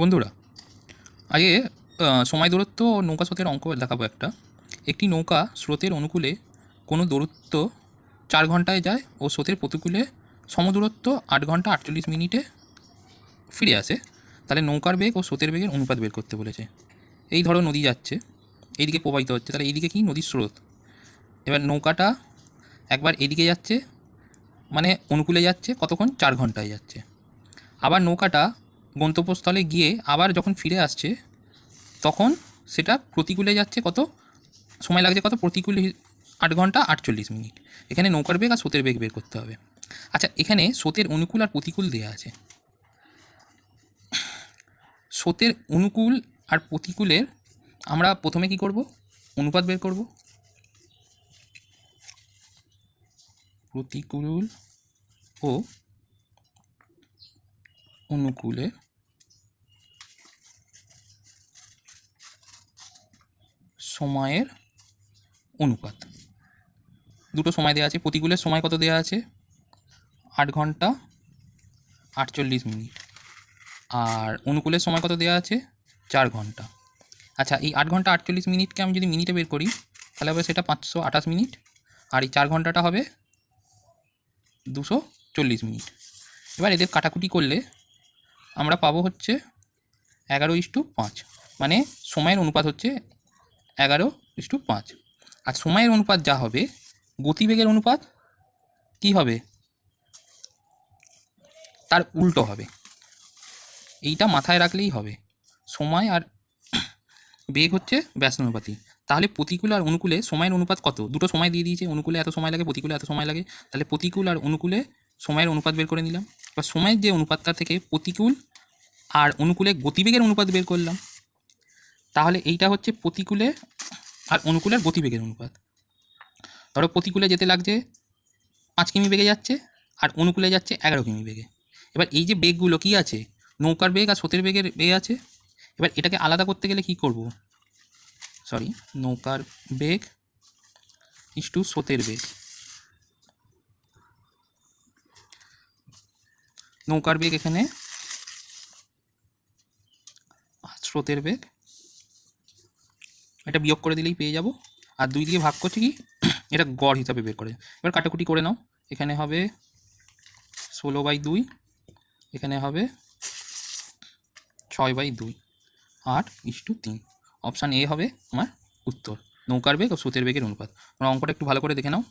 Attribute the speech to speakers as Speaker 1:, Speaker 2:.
Speaker 1: বন্ধুরা, আগে সময় দূরত্ব ও নৌকা স্রোতের অঙ্ক দেখাবো একটা। একটি নৌকা স্রোতের অনুকূলে কোনো দূরত্ব চার ঘন্টায় যায় ও স্রোতের প্রতিকূলে সমদূরত্ব আট ঘণ্টা আটচল্লিশ মিনিটে ফিরে আসে। তাহলে নৌকার বেগ ও স্রোতের বেগের অনুপাত বের করতে বলেছে। এই ধরো নদী যাচ্ছে, এইদিকে প্রবাহিত হচ্ছে, তাহলে এইদিকে কি? নদীর স্রোত। এবার নৌকাটা একবার এদিকে যাচ্ছে মানে অনুকূলে যাচ্ছে, কতক্ষণ? চার ঘন্টায় যাচ্ছে। আবার নৌকাটা গন্তব্যস্থলে গিয়ে আবার যখন ফিরে আসছে, তখন সেটা প্রতিকূলে যাচ্ছে কত? সময় লাগছে কত? প্রতিকূলে আট ঘণ্টা আটচল্লিশ মিনিট। এখানে নৌকার বেগ আর স্রোতের বেগ বের করতে হবে। আচ্ছা এখানে স্রোতের অনুকূল আর প্রতিকূল দেওয়া আছে। স্রোতের অনুকূল আর প্রতিকূলের আমরা প্রথমে কি করব? অনুপাত বের করব। প্রতিকূল ও অনুকূলে সময়ের অনুপাত। দুটো সময় দেওয়া আছে, প্রতিকূলের সময় কত দেওয়া আছে? আট ঘণ্টা আটচল্লিশ মিনিট। আর অনুকূলের সময় কত দেওয়া আছে? চার ঘণ্টা। আচ্ছা এই আট ঘণ্টা আটচল্লিশ মিনিটকে আমি যদি মিনিটে বের করি, তাহলে হবে সেটা পাঁচশো আঠাশ মিনিট। আর এই চার ঘন্টাটা হবে দুশো চল্লিশ মিনিট। এবার এদের কাটাকুটি করলে আমরা পাবো হচ্ছে এগারো ইস্টু পাঁচ। মানে সময়ের অনুপাত হচ্ছে এগারো ইস্টু পাঁচ। আর সময়ের অনুপাত যা হবে, গতিবেগের অনুপাত কি হবে? তার উল্টো হবে। এইটা মাথায় রাখলেই হবে। সময় আর বেগ হচ্ছে ব্যস্তানুপাতি তাহলে প্রতিকূল আর অনুকূলে সময়ের অনুপাত কত? দুটো সময় দিয়ে দিয়েছে, অনুকূলে এত সময় লাগে, প্রতিকূলে এত সময় লাগে। তাহলে প্রতিকূল আর অনুকূলে সময়ের অনুপাত বের করে নিলাম। এবার সময়ের যে অনুপাতটা থেকে প্রতিকূল আর অনুকূলে গতিবেগের অনুপাত বের করলাম, তাহলে এইটা হচ্ছে প্রতিকূলে আর অনুকূলের গতিবেগের অনুপাত। ধরো প্রতিকূলে যেতে লাগছে পাঁচ কিমি বেগে যাচ্ছে আর অনুকূলে যাচ্ছে এগারো কিমি বেগে। এবার এই যে বেগগুলো কি আছে? নৌকার বেগ আর স্রোতের বেগের বেগ আছে। এবার এটাকে আলাদা করতে গেলে কি করব? সরি নৌকার বেগ ইস টু স্রোতের বেগ। নৌকার বেগ এখানে। স্রোতের বেগ। এটা বিয়োগ করে দিলেই পেয়ে যাব। আর দুই দিয়ে ভাগ করছে কি? এটা গড় হিসাবে বের করে। এবার কাটাকুটি করে নাও। এখানে হবে ষোলো বাই দুই। এখানে হবে ছয় বাই দুই। আট ইস্টু তিন। অপশান এ হবে আমার উত্তর। নৌকার বেগ ও স্রোতের বেগের অনুপাত। তোমরা অঙ্কটা একটু ভালো করে দেখে নাও।